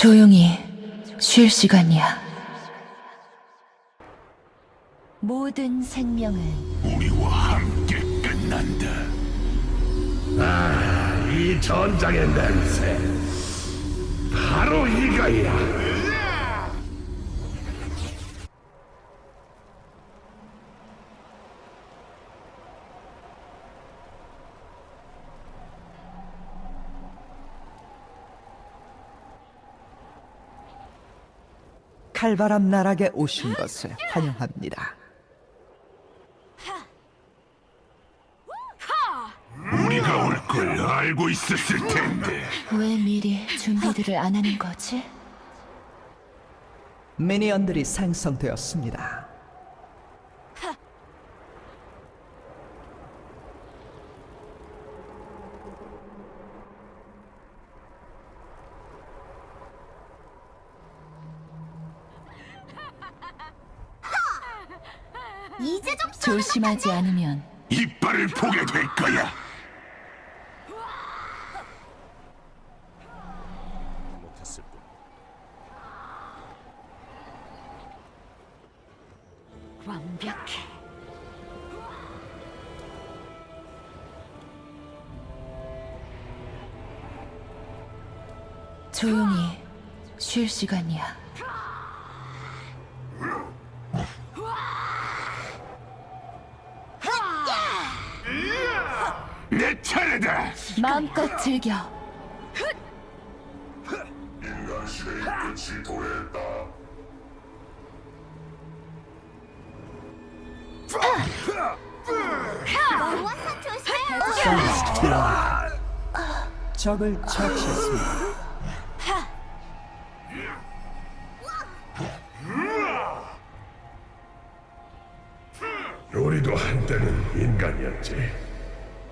조용히 쉴 시간이야. 모든 생명은 우리와 함께 끝난다. 이 전장의 냄새 바로 이거야 칼바람 나락에 오신 것을 환영합니다. 우리가 올 걸 알고 있었을 텐데. 왜 미리 준비들을 안 하는 거지? 미니언들이 생성되었습니다. 이제 좀 조심하지 않으면 이빨을 보게 될 거야. 완벽해. 조용히 쉴 시간이야. 내 차례다. 마음껏 즐겨. 인간시의 끝이 도했다. 와서 조심해. 적을 처치했습니다.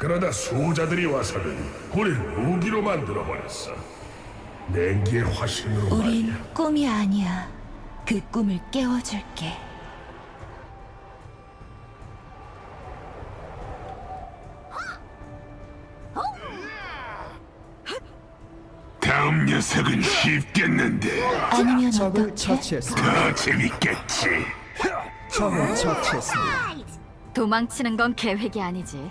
그러다 수호자들이 와서는 우릴 무기로 만들어 버렸어 냉기의 화신으로 우린 말이야 꿈이 아니야. 그 꿈을 깨워줄게. 다음 녀석은 쉽겠는데 아니면 적을 어떻게? 처치했습니다. 더 재밌겠지. 적을 처치했습니다. 도망치는 건 계획이 아니지.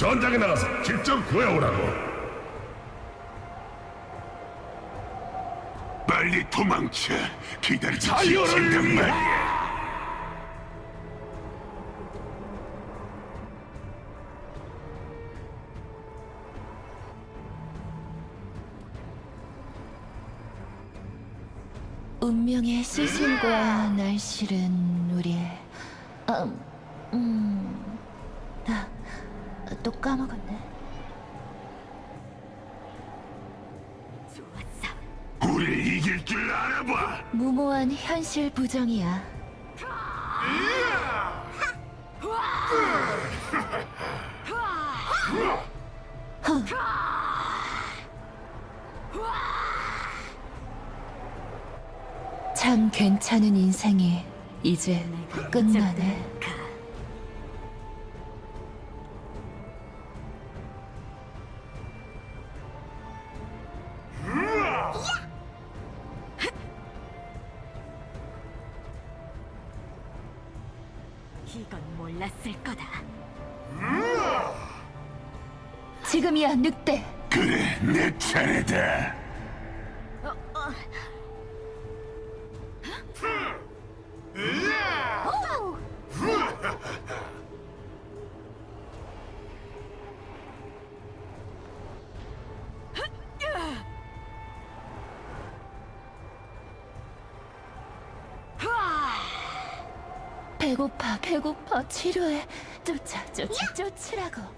전장에 나가서 직접 구해오라고 빨리 도망쳐. 기다리지 지친단 말이야. 운명의 시즌과 날씨는 우리 음, 음, 아, 또 까먹었네. 좋았어. 우릴 이길 줄 알아봐. 무모한 현실 부정이야. 참 괜찮은 인생이 이제 끝나네. 늑대.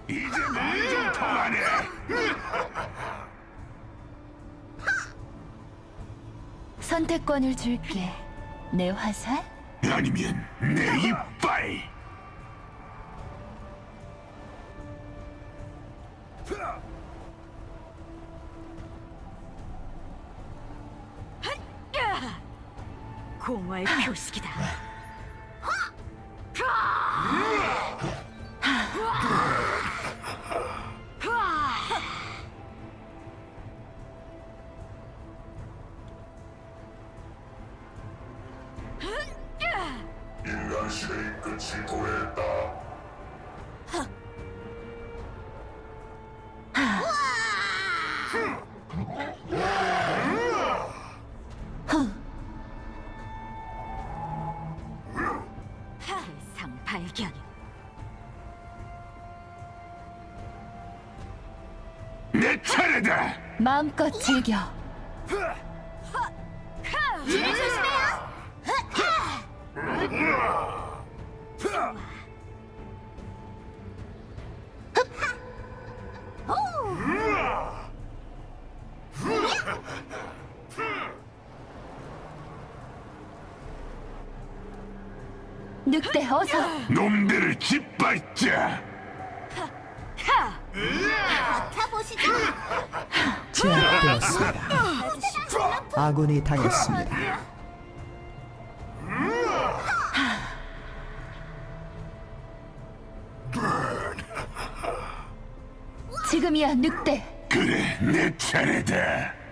이제 말좀 통하네. 선택권을 줄게. 내 화살 아니면 내 이빨. 공허의 표식이다. 인 대상 발견. 내 차례다. 마음껏 즐겨. 늑대 어서 놈들을 짓밟자. 제압되었습니다. 아군이 당했습니다. 지금이야 늑대. 그래, 내 차례다.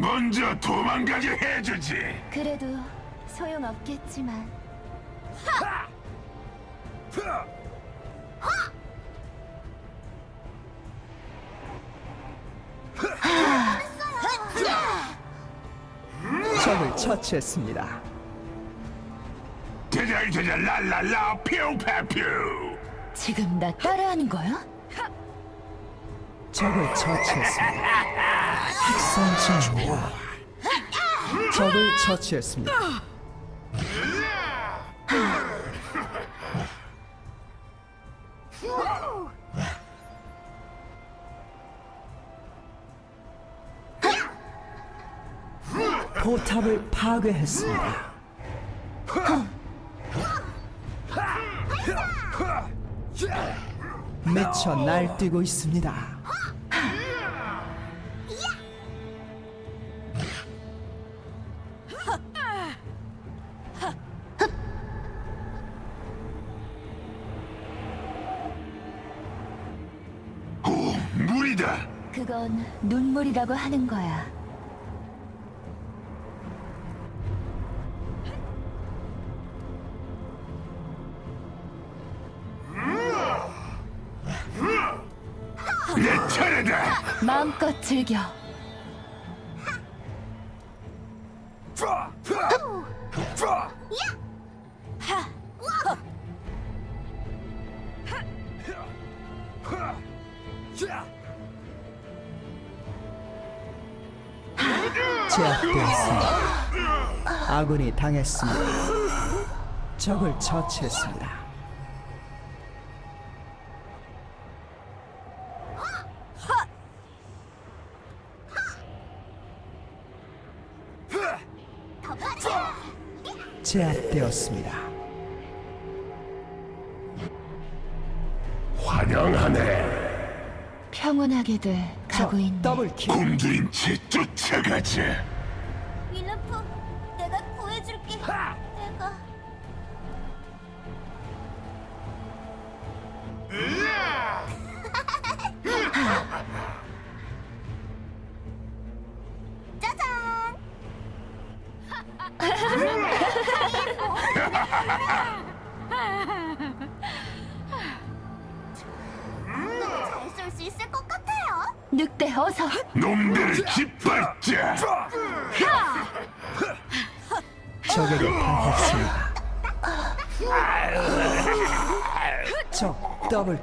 먼저 도망가게 해주지. 그래도 소용없겠지만 적을 처치했습니다. 제잘제잘 랄랄라 퓨파퓨. 지금 나 따라하는 거야? 적을 처치했습니다. 학살자입니다. 적을 처치했습니다. 포탑을 파괴했습니다. 미쳐 날뛰고 있습니다. 눈물이라고 하는 거야. 내 차례다. 마음껏 즐겨. 아군이 당했습니다. 적을 처치했습니다. 제압되었습니다. 환영하네. 평온하게들 가고 적 있네. 더블킬. 굶주린 채 쫓아가자.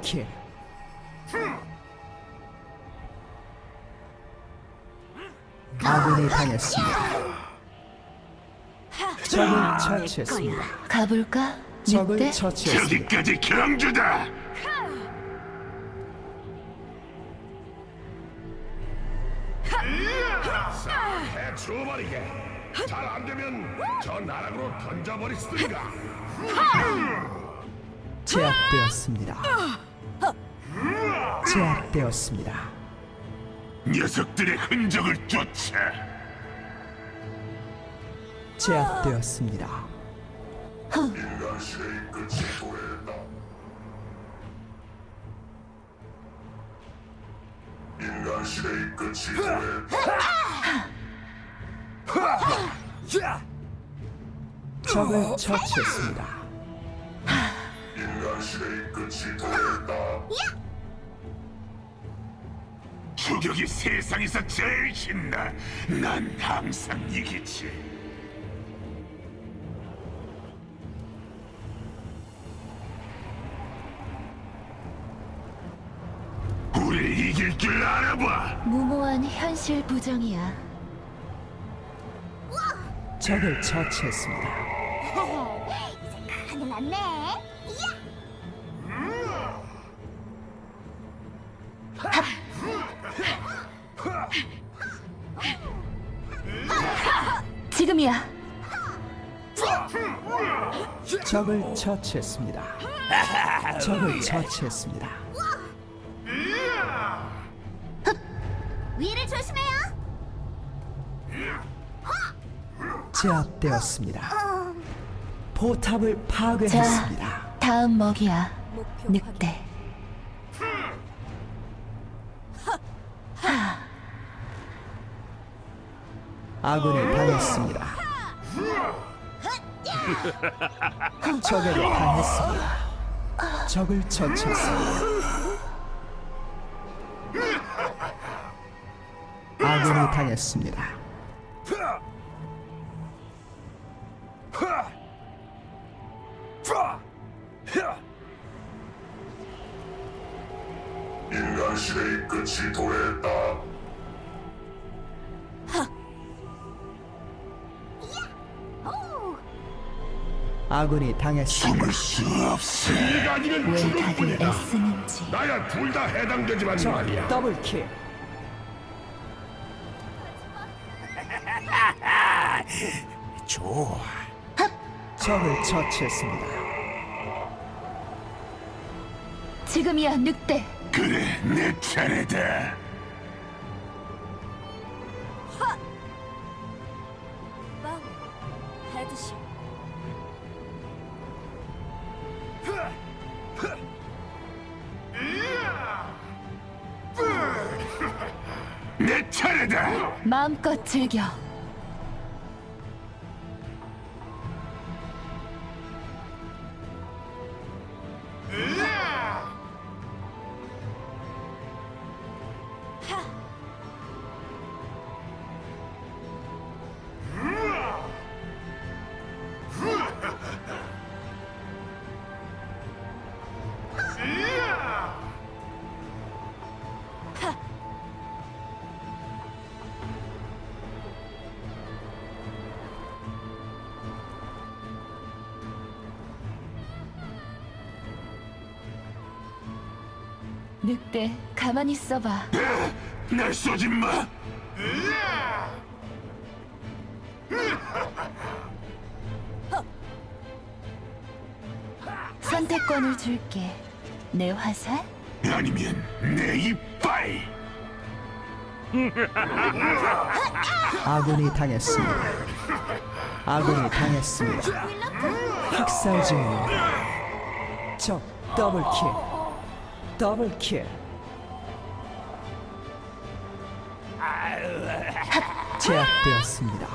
적 더블킬. 아군이 당했습니다. 적을 처치했습니다. 가볼까? 적을 늑대? 처치했습니다. 저기까지 경주다. 해치워버리게. 잘 안 되면 저 나락으로 던져버리시든가. 제압되었습니다. 제압되었습니다. 녀석들의 흔적을 쫓아 제압되었습니다. 인간 시대의 끝이 도래했다. 적을 처치했습니다. 인간 시대의 끝이 도래했다. 추격이 세상에서 제일 신나 난 항상 이기지 우리 이길 줄 알아봐 무모한 현실 부정이야. 적을 처치했습니다. 큰일 났네. 지금이야. 적을 처치했습니다. 적을 처치했습니다. 위를 조심해요. 제압되었습니다. 포탑을 자, 파괴했습니다. 다음 먹이야. 늑대. 아군이 당했습니다. 적에게 당했습니다. 적을 처치했습니다. 아군이 당했습니다. 인간 시대의 끝이 도래했다. 아군이 당했습니다. 숨을 수 없어 네가 아니면 왜 다들 죽음뿐이다. 애쓰는지. 나야 둘 다 해당되지만 말이야. 더블킬. 좋아 적을 처치했습니다. 지금이야, 늑대. 그래 내 차례다 내 차례다 마음껏 즐겨. 늑대, 가만히 있어봐. 날 쏘지 마 선택권을 줄게. 내 화살? 아니면 내 이빨 아군이 당했습니다. 아군이 당했습니다. 학살 중입니다. 적 더블킬. 더블킬. 제압되었습니다.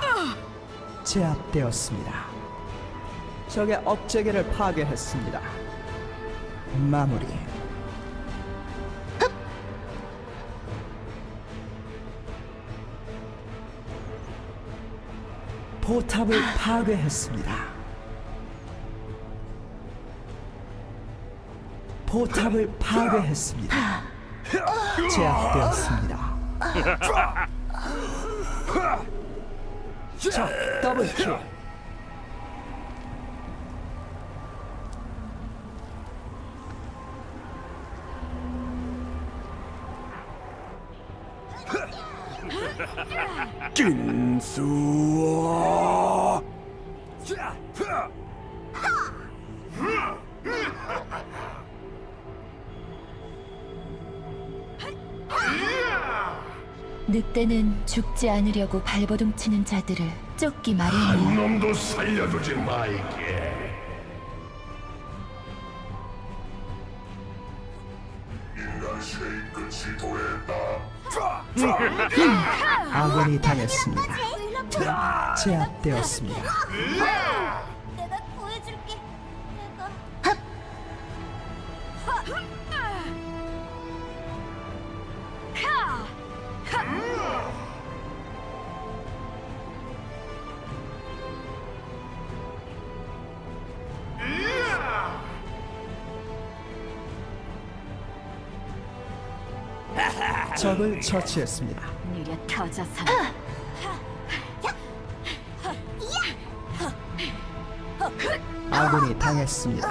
제압되었습니다. 적의 업체계를 파괴했습니다. 마무리. 포탑을 파괴했습니다. 포탑을 파괴했습니다. 제압되었습니다. 적 더블킬. 늑대는 죽지 않으려고 발버둥 치는 자들을 쫓기 한 마련이야. 놈도 살려두지 마이게. 인간 시대의 끝이 도했다. 아군이 당했습니다. 제압되었습니다. 적을 처치했습니다. 느려 터져서 아군이 당했습니다.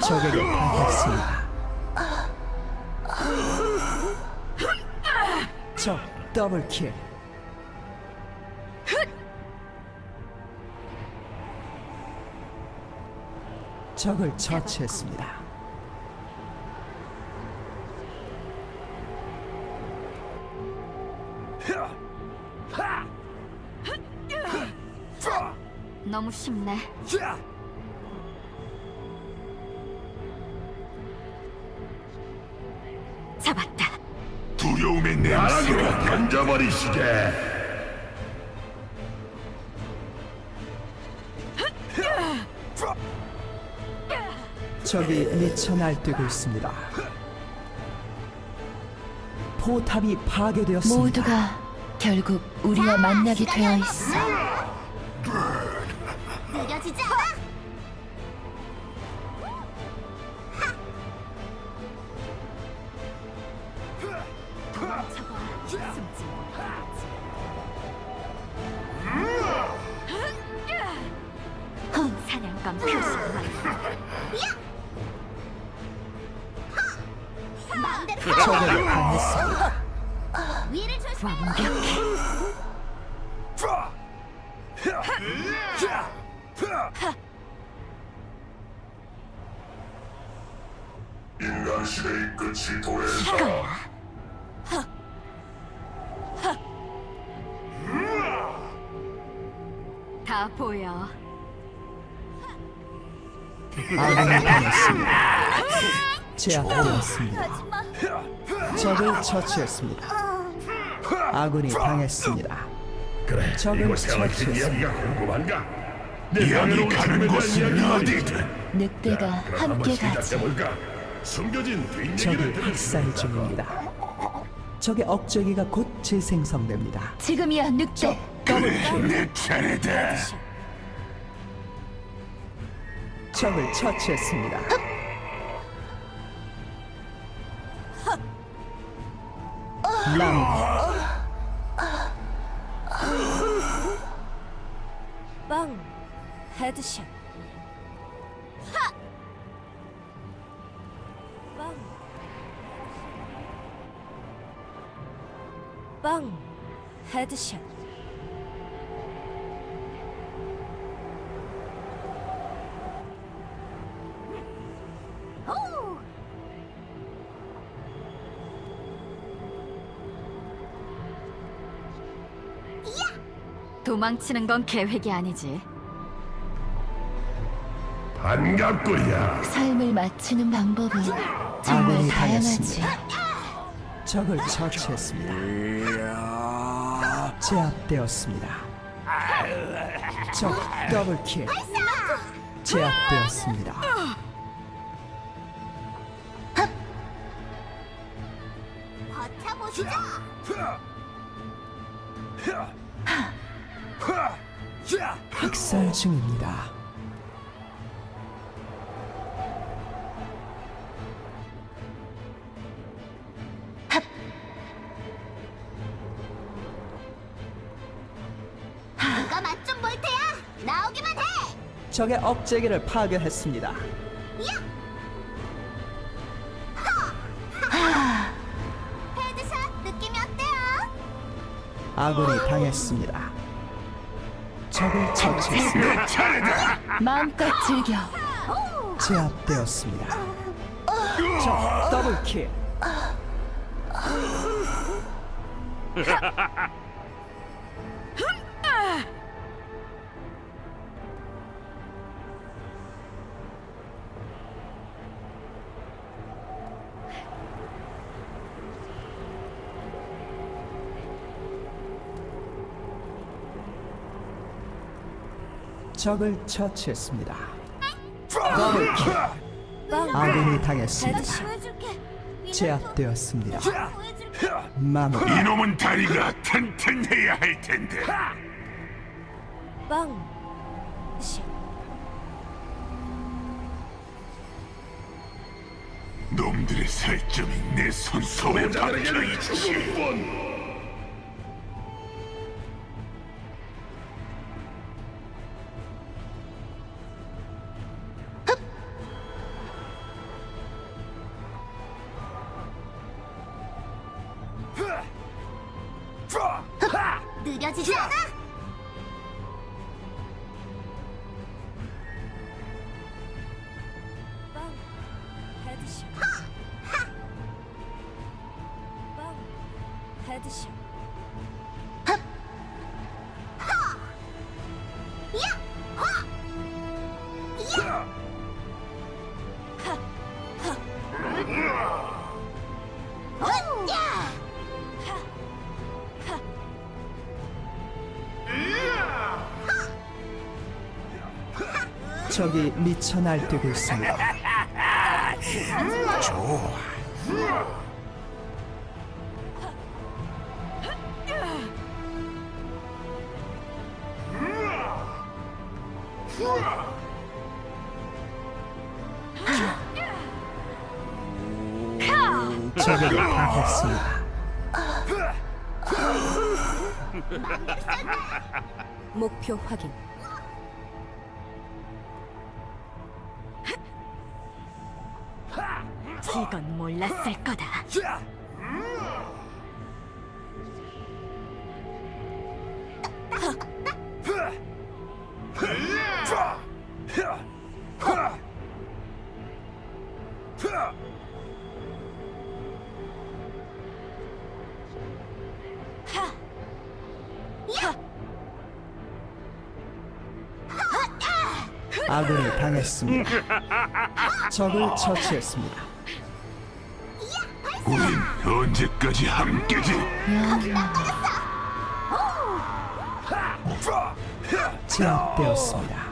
적에게 당했습니다. 적 더블킬. 적을 처치했습니다. 쉽네. 잡았다. 두려움의 냄새가 던져버리시게. 적이 미쳐 날뛰고 있습니다. 포탑이 파괴되었습니다. 모두가 결국 우리와 만나게 되어 있어. 느려지지 않아. 도망쳐봐. 숨지 못하겠지. 사냥감 표시만 마음대로 당했습니다. 위를 조심해. 완벽 다 보여. 아군이 당했습니다. 제압되었습니다. 적을 처치했습니다. 아군이 당했습니다. 그래, 적을 이곳에 얽힌 처치했습니다. 이야기가 궁금한가? 내 이야기 방해로 가는 곳은 어디든 늑대가 그럼 함께 한번 가지. 시작해볼까? 숨겨진 뒷얘기를 적이 학살. 중입니다. 적의 억제기가 곧 재생성됩니다. 지금이야 늑대. 내 차례다 적을 처치했습니다. 람 빵. 헤드샷. 빵. 빵. 헤드샷. 도망치는 건 계획이 아니지. 반갑구야. 삶을 마치는 방법은 정말 아군이 다양하지. 당했습니다. 적을 처치했습니다. 제압되었습니다. 적 더블킬. 제압되었습니다. 버텨보시죠. 학살 중입니다. 적의 억제기를 파괴했습니다. 헤드샷 느낌이 어때요? 아군이 당했습니다. 적을 처치했습니다. 내 차례다. 마음껏 즐겨. 제압되었습니다. 적 더블킬. 적을 처치했습니다. 아군이 당했습니다. 제압되었습니다. 마무리. 이놈은 다리가 튼튼해야 할 텐데. 빵. 시. 놈들의 살점이 내 손톱에 박혀 있지. 죽음뿐. 적이 미쳐 날뛰고 있습니다. 적을 당했습니다. 목표 확인. 이건 몰랐을 거다. 아군이 당했습니다. 적을 처치했습니다. 우린 언제까지 함께지? 제압되었습니다.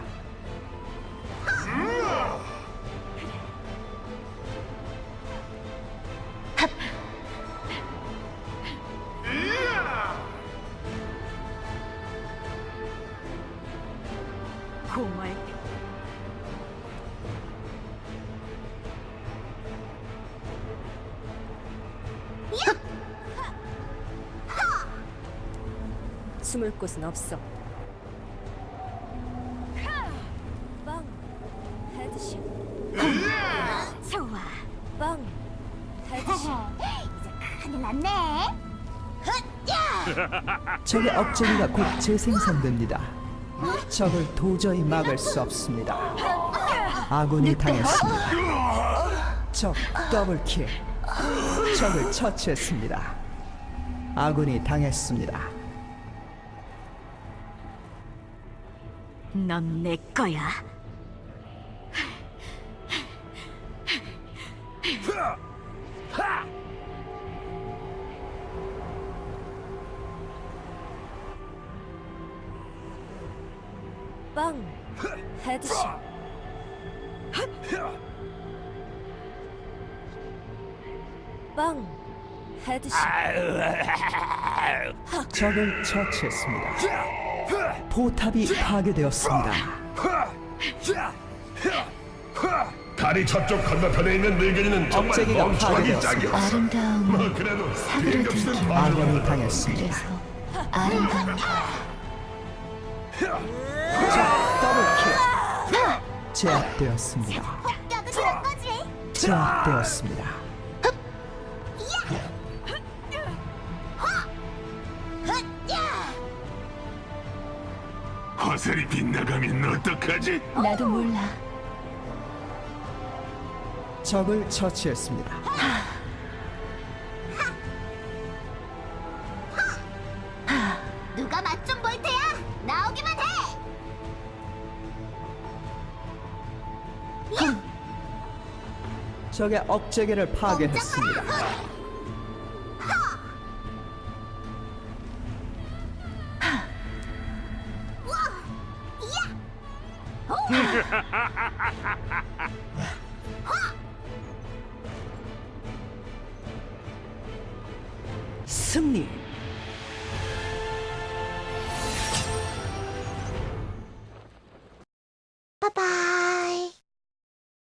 숨을 곳은 없어. 빵. 헤드샷. 좋아. 빵. 헤드샷. 이제 큰일 났네. 헛! 야! 적의 억제기가 곧 재생산됩니다. 적을 도저히 막을 수 없습니다. 아군이 당했습니다. 적 더블킬. 적을 처치했습니다. 아군이 당했습니다. 넌 내 거야. 빵. 헤드샷. 빵. 헤드샷. 적을 처치했습니다. 포탑이 파괴되었습니다. 다리 저쪽 건너편에 있는 늙은이는 정말 억제기가 멍청하기 파괴되었습니다. 짝이었어. 아름다움은 뭐 그래도 비행값은 아군이 거다. 당했습니다. 그래서 아름다운 더블킬. 제압되었습니다. 거지. 제압되었습니다. 화살이 빗나가면 어떡하지? 나도 몰라. 적을 처치했습니다. 누가 맛 좀 볼 테야? 나오기만 해. 적의 억제기를 파괴했습니다. 승리.